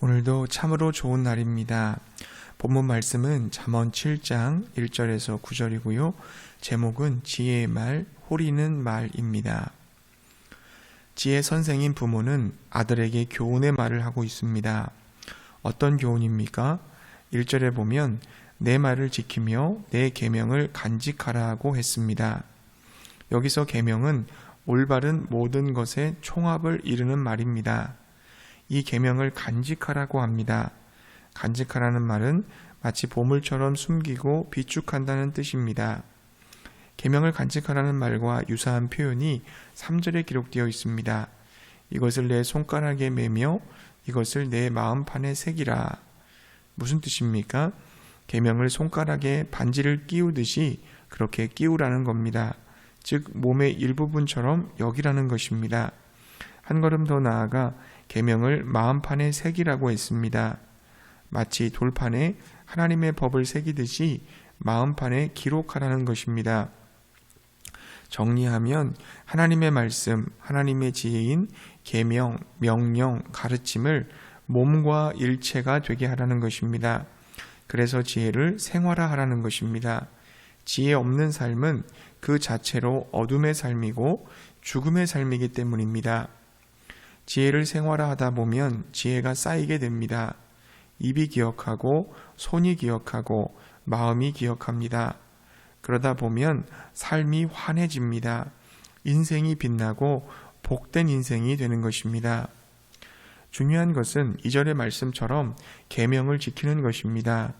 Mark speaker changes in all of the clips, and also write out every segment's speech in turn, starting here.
Speaker 1: 오늘도 참으로 좋은 날입니다. 본문 말씀은 잠언 7장 1절에서 9절이고요. 제목은 지혜의 말, 호리는 말입니다. 지혜 선생인 부모는 아들에게 교훈의 말을 하고 있습니다. 어떤 교훈입니까? 1절에 보면 내 말을 지키며 내 계명을 간직하라고 했습니다. 여기서 계명은 올바른 모든 것의 총합을 이루는 말입니다. 이 계명을 간직하라고 합니다. 간직하라는 말은 마치 보물처럼 숨기고 비축한다는 뜻입니다. 계명을 간직하라는 말과 유사한 표현이 3절에 기록되어 있습니다. 이것을 내 손가락에 매며 이것을 내 마음판에 새기라. 무슨 뜻입니까? 계명을 손가락에 반지를 끼우듯이 그렇게 끼우라는 겁니다. 즉 몸의 일부분처럼 여기라는 것입니다. 한 걸음 더 나아가 계명을 마음판에 새기라고 했습니다. 마치 돌판에 하나님의 법을 새기듯이 마음판에 기록하라는 것입니다. 정리하면 하나님의 말씀, 하나님의 지혜인 계명, 명령, 가르침을 몸과 일체가 되게 하라는 것입니다. 그래서 지혜를 생활화하라는 것입니다. 지혜 없는 삶은 그 자체로 어둠의 삶이고 죽음의 삶이기 때문입니다. 지혜를 생활화하다 보면 지혜가 쌓이게 됩니다. 입이 기억하고 손이 기억하고 마음이 기억합니다. 그러다 보면 삶이 환해집니다. 인생이 빛나고 복된 인생이 되는 것입니다. 중요한 것은 이절의 말씀처럼 계명을 지키는 것입니다.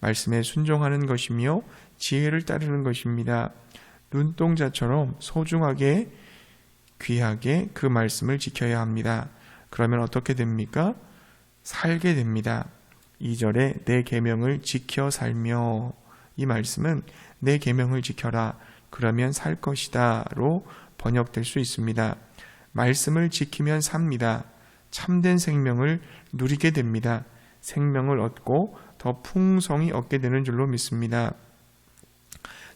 Speaker 1: 말씀에 순종하는 것이며 지혜를 따르는 것입니다. 눈동자처럼 소중하게 귀하게 그 말씀을 지켜야 합니다. 그러면 어떻게 됩니까? 살게 됩니다. 2절에 내 계명을 지켜 살며 이 말씀은 내 계명을 지켜라 그러면 살 것이다로 번역될 수 있습니다. 말씀을 지키면 삽니다. 참된 생명을 누리게 됩니다. 생명을 얻고 더 풍성히 얻게 되는 줄로 믿습니다.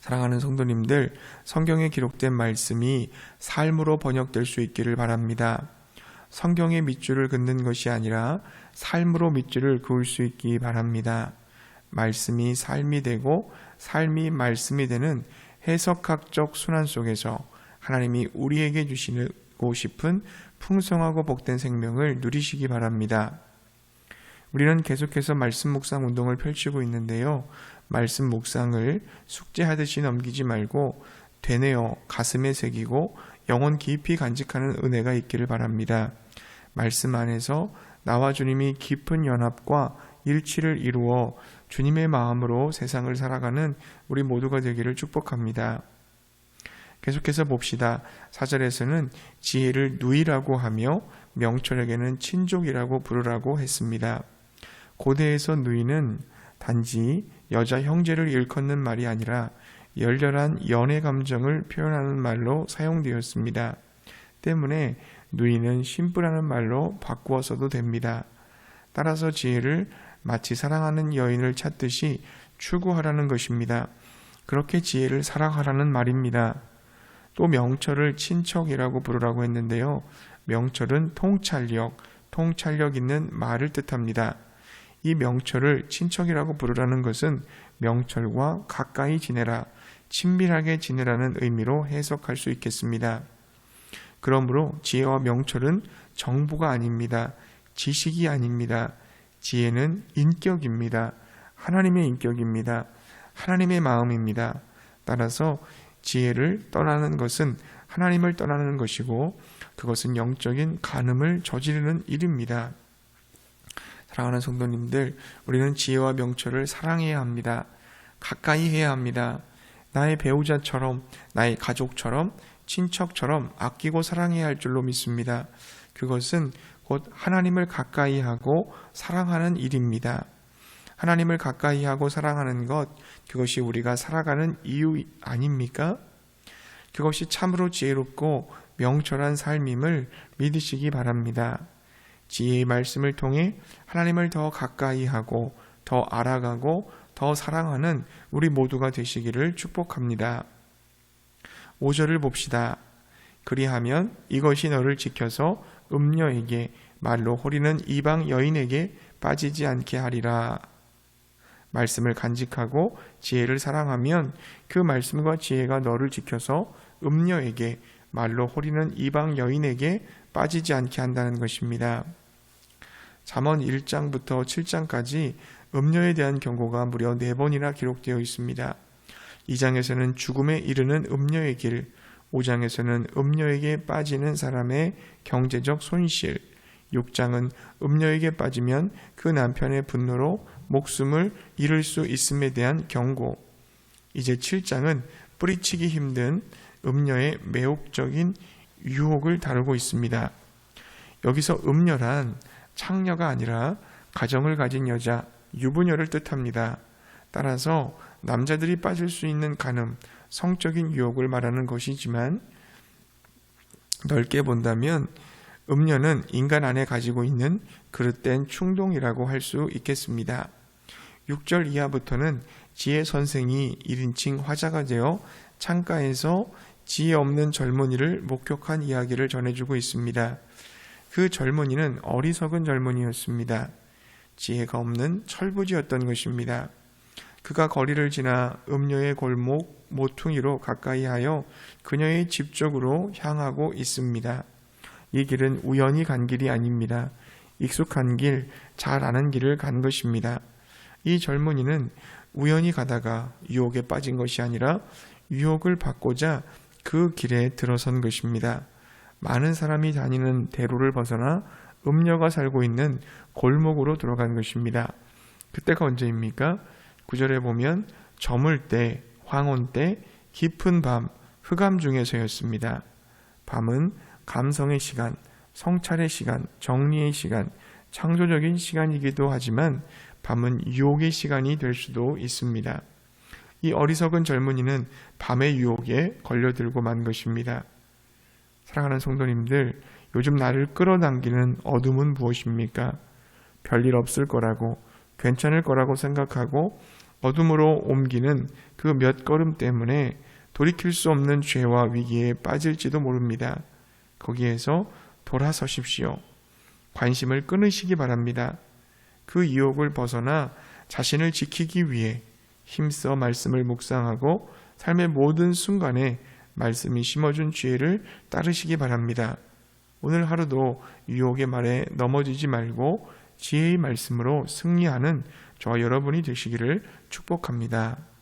Speaker 1: 사랑하는 성도님들, 성경에 기록된 말씀이 삶으로 번역될 수 있기를 바랍니다. 성경의 밑줄을 긋는 것이 아니라 삶으로 밑줄을 그을 수 있기 바랍니다. 말씀이 삶이 되고 삶이 말씀이 되는 해석학적 순환 속에서 하나님이 우리에게 주시고 싶은 풍성하고 복된 생명을 누리시기 바랍니다. 우리는 계속해서 말씀 묵상 운동을 펼치고 있는데요. 말씀 묵상을 숙제하듯이 넘기지 말고 되뇌어 가슴에 새기고 영혼 깊이 간직하는 은혜가 있기를 바랍니다. 말씀 안에서 나와 주님이 깊은 연합과 일치를 이루어 주님의 마음으로 세상을 살아가는 우리 모두가 되기를 축복합니다. 계속해서 봅시다. 사절에서는 지혜를 누이라고 하며 명철에게는 친족이라고 부르라고 했습니다. 고대에서 누이는 단지 여자 형제를 일컫는 말이 아니라 열렬한 연애 감정을 표현하는 말로 사용되었습니다. 때문에 누이는 심부라는 말로 바꾸어 서도 됩니다. 따라서 지혜를 마치 사랑하는 여인을 찾듯이 추구하라는 것입니다. 그렇게 지혜를 사랑하라는 말입니다. 또 명철을 친척이라고 부르라고 했는데요. 명철은 통찰력, 통찰력 있는 말을 뜻합니다. 이 명철을 친척이라고 부르라는 것은 명철과 가까이 지내라, 친밀하게 지내라는 의미로 해석할 수 있겠습니다. 그러므로 지혜와 명철은 정보가 아닙니다. 지식이 아닙니다. 지혜는 인격입니다. 하나님의 인격입니다. 하나님의 마음입니다. 따라서 지혜를 떠나는 것은 하나님을 떠나는 것이고 그것은 영적인 간음을 저지르는 일입니다. 사랑하는 성도님들, 우리는 지혜와 명철을 사랑해야 합니다. 가까이 해야 합니다. 나의 배우자처럼, 나의 가족처럼, 친척처럼 아끼고 사랑해야 할 줄로 믿습니다. 그것은 곧 하나님을 가까이 하고 사랑하는 일입니다. 하나님을 가까이 하고 사랑하는 것, 그것이 우리가 살아가는 이유 아닙니까? 그것이 참으로 지혜롭고 명철한 삶임을 믿으시기 바랍니다. 지혜의 말씀을 통해 하나님을 더 가까이 하고 더 알아가고 더 사랑하는 우리 모두가 되시기를 축복합니다. 5절을 봅시다. 그리하면 이것이 너를 지켜서 음녀에게 말로 호리는 이방 여인에게 빠지지 않게 하리라. 말씀을 간직하고 지혜를 사랑하면 그 말씀과 지혜가 너를 지켜서 음녀에게 말로 호리는 이방 여인에게 빠지지 않게 한다는 것입니다. 잠언 1장부터 7장까지 음녀에 대한 경고가 무려 4번이나 기록되어 있습니다. 2장에서는 죽음에 이르는 음녀의 길, 5장에서는 음녀에게 빠지는 사람의 경제적 손실, 6장은 음녀에게 빠지면 그 남편의 분노로 목숨을 잃을 수 있음에 대한 경고. 이제 7장은 뿌리치기 힘든 음녀의 매혹적인 유혹을 다루고 있습니다. 여기서 음녀란 창녀가 아니라 가정을 가진 여자, 유부녀를 뜻합니다. 따라서 남자들이 빠질 수 있는 간음, 성적인 유혹을 말하는 것이지만 넓게 본다면 음녀는 인간 안에 가지고 있는 그릇된 충동이라고 할 수 있겠습니다. 6절 이하부터는 지혜 선생이 1인칭 화자가 되어 창가에서 지혜 없는 젊은이를 목격한 이야기를 전해주고 있습니다. 그 젊은이는 어리석은 젊은이였습니다. 지혜가 없는 철부지였던 것입니다. 그가 거리를 지나 음녀의 골목 모퉁이로 가까이 하여 그녀의 집 쪽으로 향하고 있습니다. 이 길은 우연히 간 길이 아닙니다. 익숙한 길, 잘 아는 길을 간 것입니다. 이 젊은이는 우연히 가다가 유혹에 빠진 것이 아니라 유혹을 받고자 그 길에 들어선 것입니다. 많은 사람이 다니는 대로를 벗어나 음녀가 살고 있는 골목으로 들어간 것입니다. 그때가 언제입니까? 구절에 보면 저물 때, 황혼 때, 깊은 밤, 흑암 중에서였습니다. 밤은 감성의 시간, 성찰의 시간, 정리의 시간, 창조적인 시간이기도 하지만 밤은 유혹의 시간이 될 수도 있습니다. 이 어리석은 젊은이는 밤의 유혹에 걸려들고 만 것입니다. 사랑하는 성도님들, 요즘 나를 끌어당기는 어둠은 무엇입니까? 별일 없을 거라고, 괜찮을 거라고 생각하고 어둠으로 옮기는 그 몇 걸음 때문에 돌이킬 수 없는 죄와 위기에 빠질지도 모릅니다. 거기에서 돌아서십시오. 관심을 끊으시기 바랍니다. 그 유혹을 벗어나 자신을 지키기 위해 힘써 말씀을 묵상하고 삶의 모든 순간에 말씀이 심어준 지혜를 따르시기 바랍니다. 오늘 하루도 유혹의 말에 넘어지지 말고 지혜의 말씀으로 승리하는 저와 여러분이 되시기를 축복합니다.